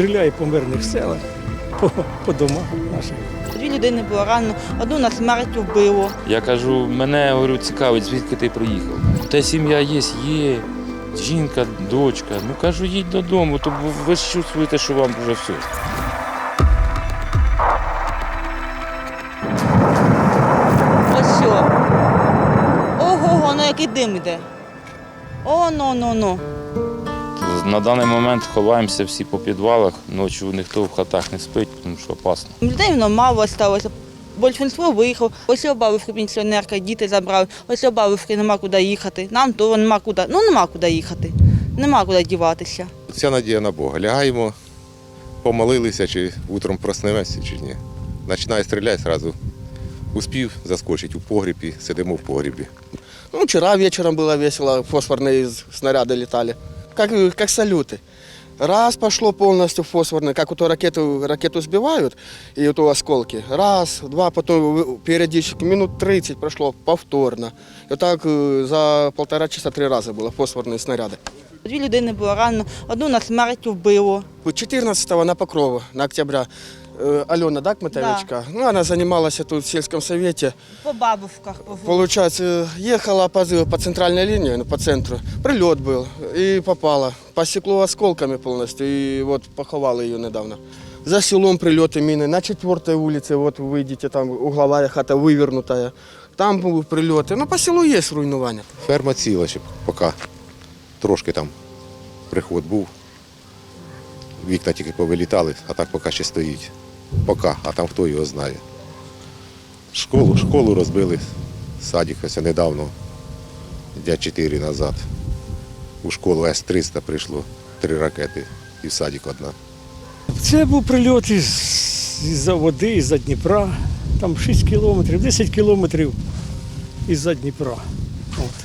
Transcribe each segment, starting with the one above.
Стріляє по мирних селах, по, по домах наших. Дві людини було ранено, одну на смерть вбило. Я кажу, мене говорю, цікавить, звідки ти приїхав. Та сім'я є, є, жінка, дочка. Ну кажу, їдь додому, то ви ж чувствуєте, що вам вже все. Ось що. Ого, воно який дим іде. О, ну, ну, ну. На даний момент ховаємося всі по підвалах, ночі ніхто в хатах не спить, тому що опасно. Людей воно мало сталося. Большинство виїхав. Ось у бабушки пенсіонерка, діти забрали. Ось у бабушки нема куди їхати. Нам то нема куди. Ну нема куди їхати. Нема куди діватися. Вся надія на Бога. Лягаємо, помолилися, чи утром проснемося, чи ні. Починає стріляти, одразу успів заскочить у погрібі, сидимо в погрібі. Ну, вчера вечером было весело, фосфорные из- снаряды летали. Как, э, как салюты. Раз пошло полностью фосфорное, как вот ракету, ракету сбивают, и вот у осколки. Раз, два, потом вы- периодически минут 30 прошло повторно. И вот так э, за полтора часа три раза было фосфорные снаряды. Дві людини було ранено, одну на смерть вбило. 14 на Покрова, на октября, э, Алена, да, Кматовичка? Ну, она занималась тут в сельском совете. По бабушках. По... Получается, ехала по, по центральной линии, ну, по центру. Прилет был и попала. По стеклу осколками полностью. И вот поховала ее недавно. За селом прилеты мины. На четвертой улице, вот выйдете, там угловая хата вывернутая. Там будут прилеты. Ну, по селу есть руйнування. Ферма ціла, ще поки трошки там приход був. Вікна тільки повилітали, а так поки ще стоїть. Поки, а там хто його знає. Школу, школу розбили, садик ось недавно, дня 4 назад. У школу С-300 прийшло три ракети і в садик одна. Це був прильот із, із-за води, із-за Дніпра. Там 6 кілометрів, 10 кілометрів із-за Дніпра. От.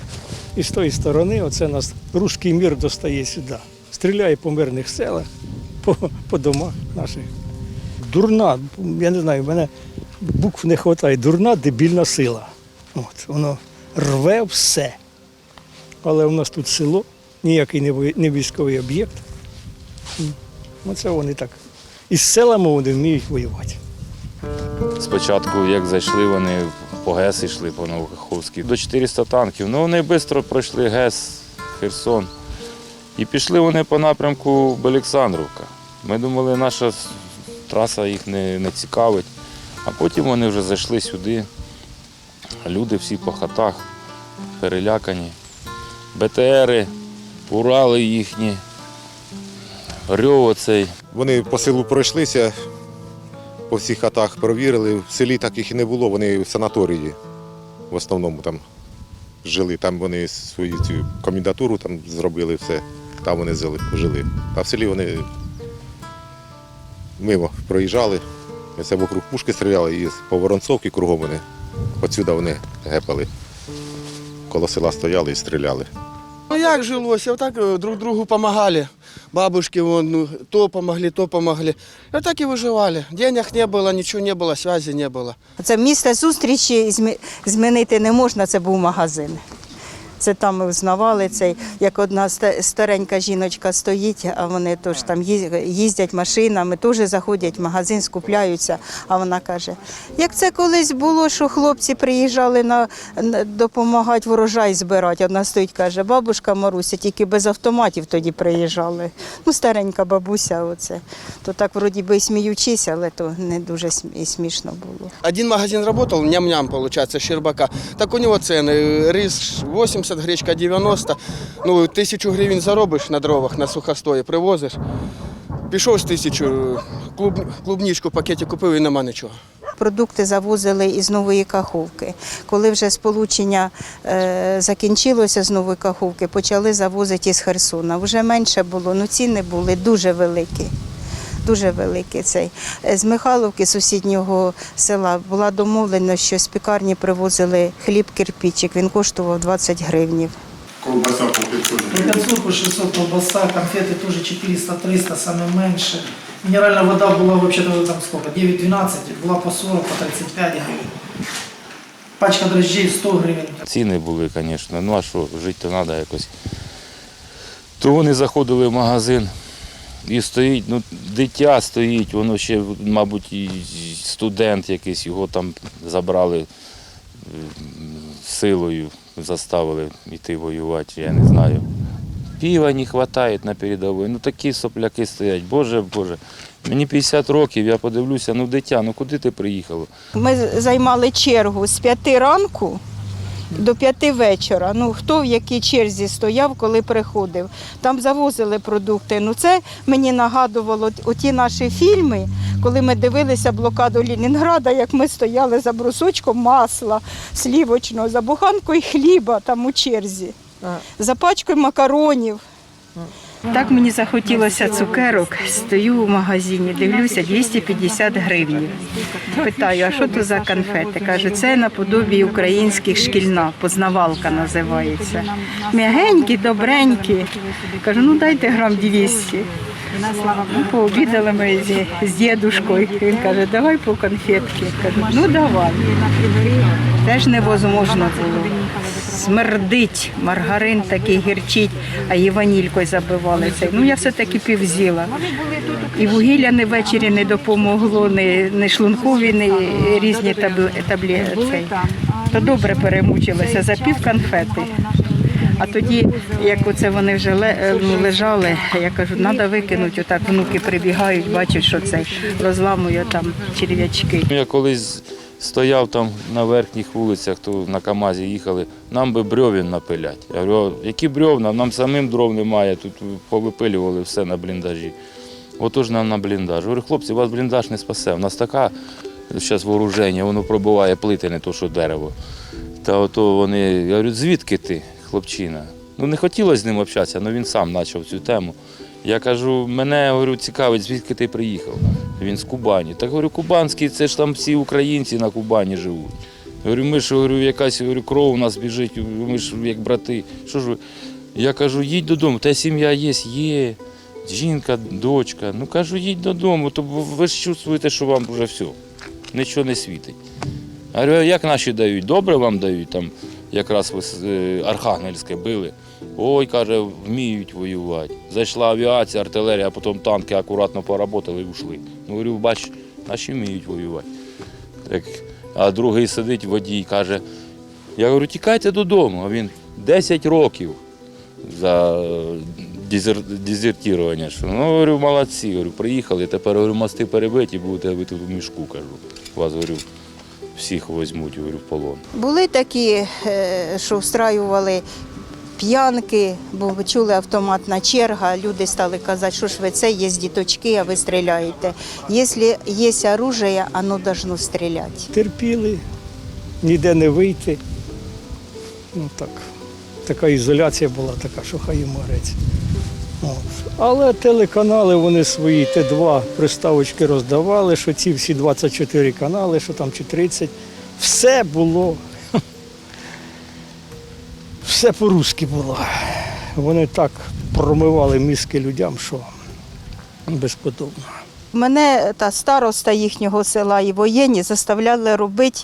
І з тої сторони оце нас руський мір достає сюди. Стріляє по мирних селах, по, по домах наших. Дурна, я не знаю, в мене букв не вистачає. Дурна дебільна сила. От, воно рве все. Але у нас тут село, ніякий не військовий об'єкт. Оце вони так. Із селами вони вміють воювати. Спочатку, як зайшли, вони по ГЕС йшли по Новокаховській. До 400 танків. Ну вони швидко пройшли ГЕС, Херсон. І пішли вони по напрямку Олександровка. Ми думали, наша траса їх не, не цікавить. А потім вони вже зайшли сюди. Люди всі по хатах, перелякані. БТРи, Урали їхні, рьов оцей. Вони по селу пройшлися, по всіх хатах провірили. В селі так їх і не було, вони в санаторії в основному там жили. Там вони свою цю комендатуру там зробили все, там вони жили. А в селі вони мимо проїжджали. І Це вокруг пушки стріляли і по Воронцовці кругом вони. Отсюди вони гепали. Коло села стояли і стріляли. Ну як жилось? Вот так э, друг другу помогали. Бабушки вон, ну, то помогли, то помогли. И вот так и выживали. Денег не было, ничего не было, связи не было. Це місце зустрічі змі- змінити не можна, це був магазин. Це там ми взнавали цей, як одна старенька жіночка стоїть, а вони теж там їздять машинами, теж заходять в магазин, скупляються. А вона каже: як це колись було, що хлопці приїжджали на, допомагати врожай збирати. Одна стоїть, каже, бабушка Маруся, тільки без автоматів тоді приїжджали. Ну, старенька бабуся, оце. То так вроді би і сміючись, але то не дуже смішно було. Один магазин работал, ням-ням, получается, Щербака. Так у цены, э, рис 80, гречка 90. Ну, тысячу гривен заробиш на дровах, на сухостої, привозиш. Пішов з тисячу, клуб, клубничку в пакеті купив і нема нічого. Продукти завозили із Нової Каховки. Коли вже сполучення е, закінчилося з Нової Каховки, почали завозити із Херсона. Вже менше було, ну ціни були дуже великі Дуже великий цей. Е, З Михайловки, сусіднього села, була домовлена, що з пікарні привозили хліб кирпичик, він коштував 20 гривнів. Колбаса по 500 По 500, по 600 колбаса, конфеты тоже 400-300, самое меньше. Минеральная вода была вообще-то там сколько, 9-12, была по 40, по 35 гривен. Пачка дрожжей 100 гривен. Ціни були, звісно. Ну а що, жити то треба якось. То вони заходили в магазин, І стоїть, ну, дитя стоїть, воно ще, мабуть, студент якийсь, його там забрали е, силою, заставили йти воювати, я не знаю. Пива не вистачає на передовій. Ну такі сопляки стоять. Боже, Боже. Мені 50 років, я подивлюся, ну дитя, ну куди ти приїхала? Ми займали чергу з п'яти ранку до п'яти вечора. Ну хто в якій черзі стояв, коли приходив. Там завозили продукти. Ну це мені нагадувало оті наші фільми, коли ми дивилися блокаду Лінінграда, як ми стояли за брусочком масла слівочного, за буханкою хліба там у черзі, за пачкою макаронів. Так мені захотілося цукерок. Стою в магазині, дивлюся 250 гривень. Питаю, а що то за конфети? Каже, це наподобі українських шкільна, познавалка називається. М'ягенькі, добренькі. Кажу, ну дайте грам 200. Пообідали ми з, з дідушкою. Він каже, давай по конфетки. Кажу, ну давай. Теж невозможно було. Смердить, маргарин такий гірчить, а її ванількою забивали цей. Ну я все-таки півзіла. І вугілля не ввечері не допомогло, не, не шлункові, не різні табли, таблі, цей. То добре перемучилася за пів конфети. А тоді, як оце вони вже е, ну, лежали, я кажу, треба викинути, отак внуки прибігають, бачать, що це розламує там черв'ячки. Я колись стояв там на верхніх вулицях, то на Камазі їхали, нам би брьовін напилять. Я говорю, які брьовна, нам самим дров немає, тут повипилювали все на бліндажі. Отож нам на бліндаж. Говорю, хлопці, вас бліндаж не спасе. У нас така зараз вооруження, воно пробиває плити, не то, що дерево. Та ото вони, я говорю, звідки ти, хлопчина? Ну не хотілося з ним общатися, але він сам почав цю тему. Я кажу, мене говорю, цікавить, звідки ти приїхав. Він з Кубані. Так говорю, кубанський, це ж там всі українці на Кубані живуть. Говорю, ми ж говорю, якась говорю, кров у нас біжить, ми ж як брати. Що ж ви? Я кажу, їдь додому, та сім'я є, є. Жінка, дочка. Ну кажу, їдь додому, то ви ж чувствуєте, що вам вже все, нічого не світить. Я говорю, як наші дають? Добре вам дають, там якраз е, Архангельське били. Ой, каже, вміють воювати. Зайшла авіація, артилерія, а потім танки акуратно поработали і ушли. Ну, говорю, бач, наші вміють воювати. Так, а другий сидить водій, каже, я говорю, тікайте додому, а він 10 років за е, дезер, дезертірування. Ну, говорю, молодці, говорю, приїхали, тепер говорю, мости перебиті, будете ви тут в мішку, кажу. Вас говорю, всіх візьмуть, говорю, в полон. Були такі, е, що встраювали п'янки, бо ви чули автоматна черга. Люди стали казати, що ж ви це, є діточки, а ви стріляєте. Якщо є оружие, воно должно стріляти. терпіли, ніде не вийти. Ну так, така ізоляція була така, що хай греться. Але телеканали вони свої Т2 приставочки роздавали, що ці всі 24 канали, що там чи 30, все було. Все по-русски було. Вони так промивали мізки людям, що безподобно. Мене та староста їхнього села і воєнні заставляли робити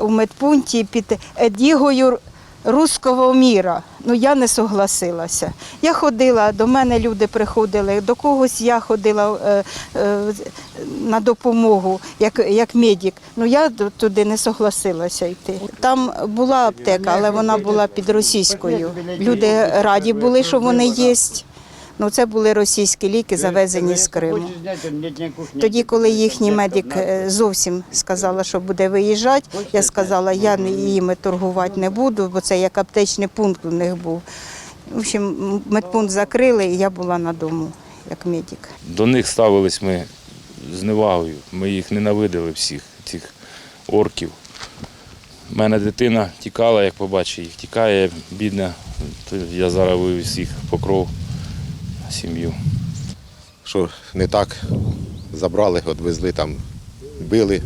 у медпункті під едігою руського міра. Ну я не согласилася. Я ходила, до мене люди приходили, до когось я ходила е, е, на допомогу як, як медик. Ну я туди не согласилася йти. Там була аптека, але вона була під російською. Люди раді були, що вони є. Ну, це були російські ліки, завезені з Криму. Тоді, коли їхній медик е, зовсім сказала, що буде виїжджати, я сказала, я їми торгувати не буду, бо це як аптечний пункт у них був. В общем, медпункт закрили, і я була на дому як медик. До них ставились ми з невагою. Ми їх ненавидили всіх, цих орків. У мене дитина тікала, як побачив їх, тікає, бідна. Я зараз вивіз їх покров сім'ю. Що не так забрали, відвезли там, били.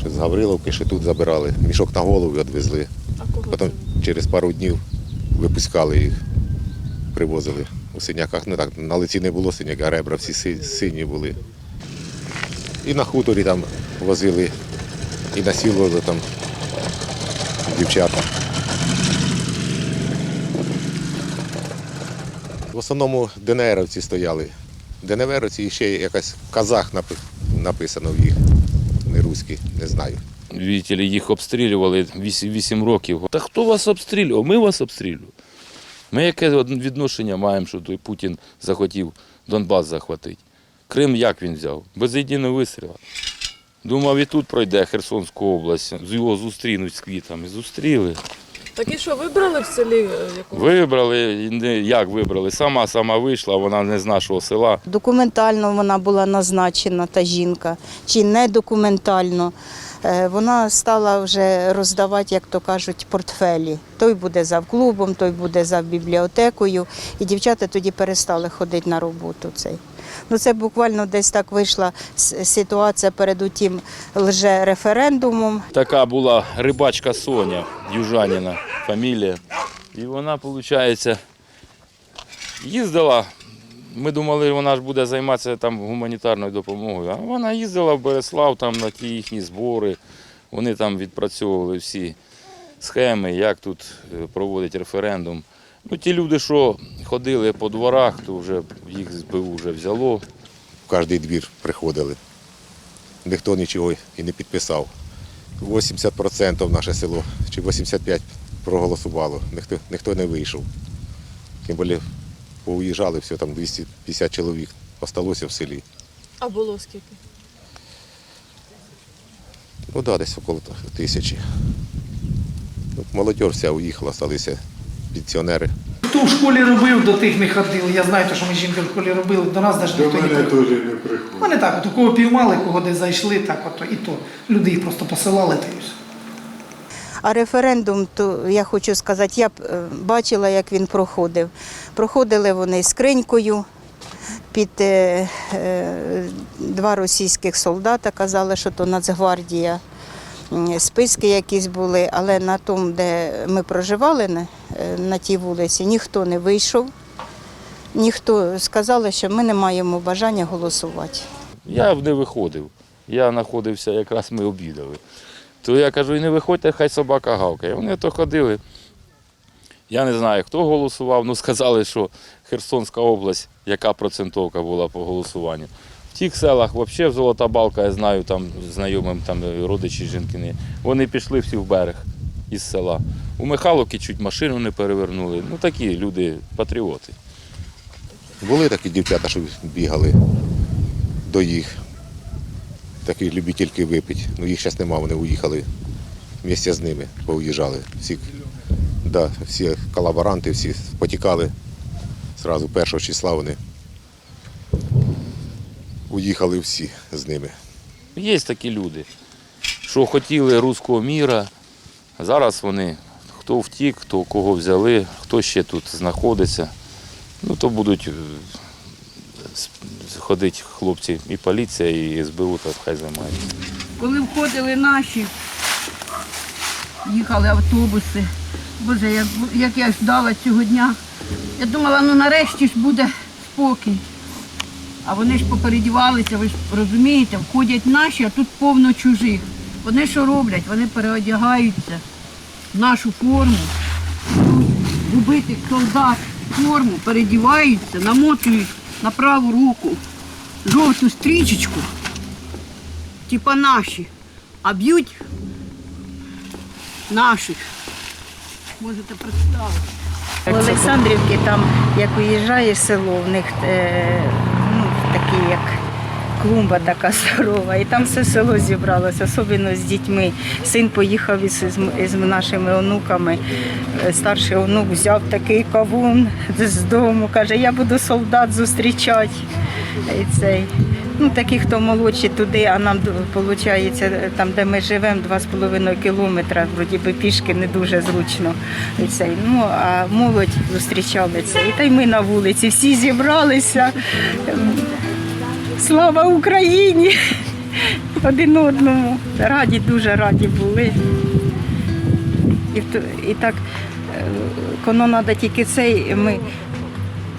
Що з Гавриловки ще тут забирали. Мішок на голову відвезли. Потім через пару днів випускали їх, привозили у синяках. Ну так, на лиці не було синяк, а ребра всі си- сині були. І на хуторі там возили, і насилували там дівчата. В основному ДНРовці стояли ДНВРці і ще якась казах написано в їх. Не руський, не знаю. Видите їх обстрілювали 8, 8 років. Та хто вас обстрілював? Ми вас обстрілювали. Ми яке відношення маємо, що той Путін захотів Донбас захватити? Крим як він взяв? Без єдиного вистріла. Думав, і тут пройде Херсонську область, його зустрінуть з квітами. Зустріли. Так і що, вибрали в селі е. Вибрали, не- як вибрали? Сама сама вийшла, вона не з нашого села. Документально вона була назначена, та жінка, чи не документально. Е, Вона стала вже роздавати, як то кажуть, портфелі. Той буде за клубом, той буде за бібліотекою. І дівчата тоді перестали ходити на роботу. Цей. Ну, це буквально десь так вийшла ситуація перед утім лже-референдумом. Така була рибачка Соня, южаніна фамілія. І вона, виходить, їздила. Ми думали, вона ж буде займатися там гуманітарною допомогою. А вона їздила в Береслав там на ті їхні збори. Вони там відпрацьовували всі схеми, як тут е, проводить референдум. Ну, ті люди, що ходили по дворах, то вже їх СБУ вже взяло. В кожний двір приходили. Ніхто нічого і не підписав. 80% наше село чи 85% проголосувало. Ніхто, ніхто не вийшов. Тим більше поуїжджали, все, там 250 чоловік осталося в селі. А було скільки? Ну да, десь около тисячі. Ну, молодь вся уїхала, залишилися пенсіонери. Хто в школі робив, до тих не ходили. Я знаю, що ми жінки в школі робили, до нас навіть До ніхто не мене приходив. теж не приходить. Вони так, от у кого піймали, кого десь зайшли, так от і то. Люди їх просто посилали та й все. А референдум, то я хочу сказати, я е, бачила, як він проходив. Проходили вони скринькою під е, е, два російських солдата, казали, що то Нацгвардія. М, Списки якісь були, але на тому, де ми проживали, на, е, тій вулиці, ніхто не вийшов. Ніхто сказали, що ми не маємо бажання голосувати. Я б не виходив. Я знаходився, якраз ми обідали. То я кажу, і не виходьте, хай собака гавкає. Вони то ходили. Я не знаю, хто голосував, ну сказали, що Херсонська область, яка процентовка була по голосуванню. Тих селах, взагалі в Золота Балка, я знаю, там знайомим там родичі жінкини, вони пішли всі в берег із села. У Михайловки чуть машину не перевернули. Ну такі люди, патріоти. Були такі дівчата, що бігали до їх. Такі любительки випити. Ну їх зараз нема, вони уїхали місця з ними, поуїжджали. Всі, да, всі колаборанти, всі потікали. Зразу першого числа вони уїхали всі з ними. Є такі люди, що хотіли руського міра. Зараз вони хто втік, хто кого взяли, хто ще тут знаходиться. Ну то будуть е, ходити хлопці і поліція, і СБУ, то хай займаються. Коли входили наші, їхали автобуси. Боже, як, як я ждала цього дня. Я думала, ну нарешті ж буде спокій. А вони ж попередівалися, ви ж розумієте, входять наші, а тут повно чужих. Вони що роблять? Вони переодягаються в нашу форму, убитих солдат форму, передіваються, намотують на праву руку жовту стрічечку типа наші, а б'ють наших. Можете представити. В Олександрівці там, як уїжджаєш село, в них е, такі як клумба така здорова, і там все село зібралося, особливо з дітьми. Син поїхав із, із, нашими онуками. Е, Старший онук взяв такий кавун з дому, каже, я буду солдат зустрічати. І цей. Ну, такі, хто молодші туди, а нам виходить, там, де ми живемо, 2,5 кілометра, вроді би пішки не дуже зручно. Цей. Ну, а молодь зустрічали це. І та й ми на вулиці всі зібралися. Слава Україні! Один одному. Раді, дуже раді були. І, і так, е, коно треба тільки цей, ми.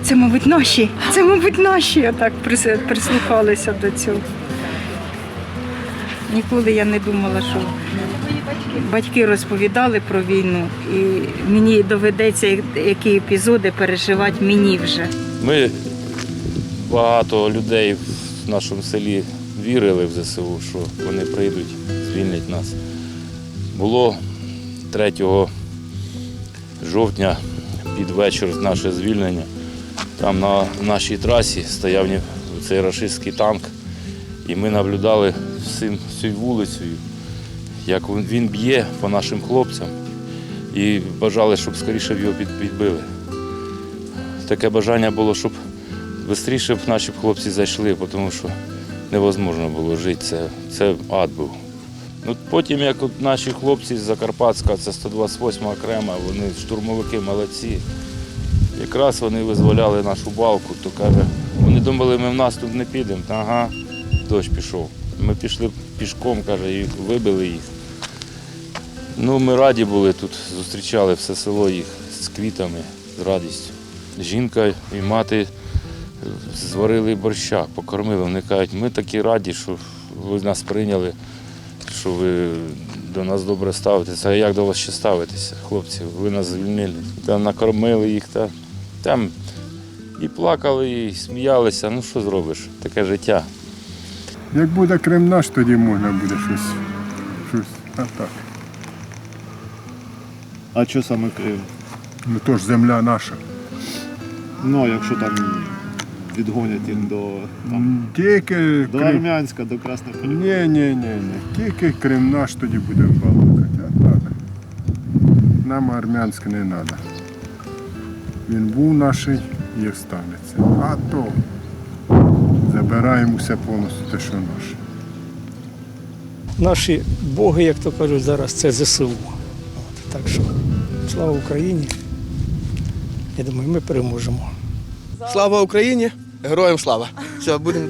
Це, мабуть, наші. Це, мабуть, наші. Отак прис- прислухалися до цього. Ніколи я не думала, що батьки розповідали про війну, і мені доведеться які епізоди переживати мені вже. Ми багато людей в нашому селі вірили в ЗСУ, що вони прийдуть, звільнять нас. Було 3 жовтня під вечір наше звільнення. Там на нашій трасі стояв цей рашистський танк, і ми наблюдали всім всю вулицею, як він- б'є по нашим хлопцям і бажали, щоб скоріше його підбили. Таке бажання було, щоб швидше б наші хлопці зайшли, тому що невозможно було жити. Це, це ад був. Ну, потім, як от наші хлопці з Закарпатська, це 128 окрема, вони штурмовики молодці. Якраз вони визволяли нашу балку, то каже, вони думали, ми в наступ не підемо. Ага, дощ пішов. Ми пішли пішком, каже, і вибили їх. Ну, ми раді були тут, зустрічали все село їх з квітами, з радістю. Жінка і мати зварили борща, покормили. Вони кажуть, ми такі раді, що ви нас прийняли, що ви до нас добре ставитеся. А як до вас ще ставитися, хлопці? Ви нас звільнили. Там накормили їх, та, там і плакали, і сміялися. Ну що зробиш? Таке життя. Як буде Крим наш, тоді можна буде щось. щось. А так. А що саме Крим? Ну то ж земля наша. Ну, а якщо там відгонять їх до, там, Тільки до Крим. Армянська, до Красного Ні, ні, ні, ні. Тільки Крим наш, тоді будемо балакати. А так. Нам армянське не треба. Він був наш і останеться. А то забираємо все повністю те, що наше. Наші боги, як то кажуть зараз, це ЗСУ. От, так що слава Україні. Я думаю, ми переможемо. Слава Україні! Героям слава! Все, будемо.